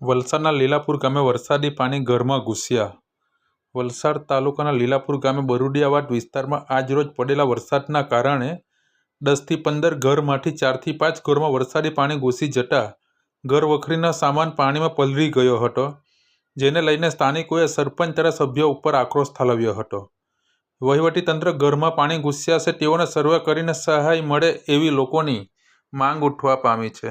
વલસાડના લીલાપુર ગામે વરસાદી પાણી ઘરમાં ઘૂસ્યા. વલસાડ તાલુકાના લીલાપુર ગામે બરુડિયાવાડ વિસ્તારમાં આજરોજ પડેલા વરસાદના કારણે દસથી પંદર ઘરમાંથી ચારથી પાંચ ઘરમાં વરસાદી પાણી ઘૂસી જતા ઘરવખરીનો સામાન પાણીમાં પલળી ગયો હતો, જેને લઈને સ્થાનિકોએ સરપંચ તથા સભ્યો ઉપર આક્રોશ ઠાલવ્યો હતો. વહીવટીતંત્ર ઘરમાં પાણી ઘૂસ્યા છે તેઓને સર્વે કરીને સહાય મળે એવી લોકોની માંગ ઉઠવા પામી છે.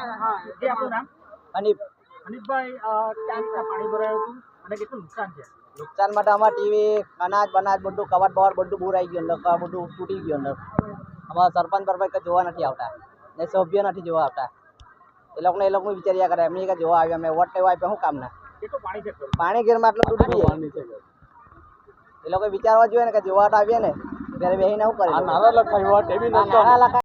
ક્યાં પાણી ભરાયું હતું? અને કેટલું નુકસાન છે? નુકસાન માટે અમારા ટીવી અનાજ બનાજ બધું કવર બવર બધું બુરાઈ ગયું અંદર બધું તૂટી ગયું અંદર. અમારા સરપંચ પરપંચ કંઈ જોવા નથી આવતા. ને સભ્ય નથી જોવા આવતા. એ લોકોને એ લોકોનું વિચાર્યા કરે એમની કે જોવા આવ્યા અમે વોટ લેવા આપ્યા શું કામના? પાણી છે? ઘરમાં? આટલું તૂટી ગયું એ લોકો વિચારવા જોઈએ ને કે જોવા આવીએ ને ત્યારે બેસીને શું કરે લખાયું નાના લખાયું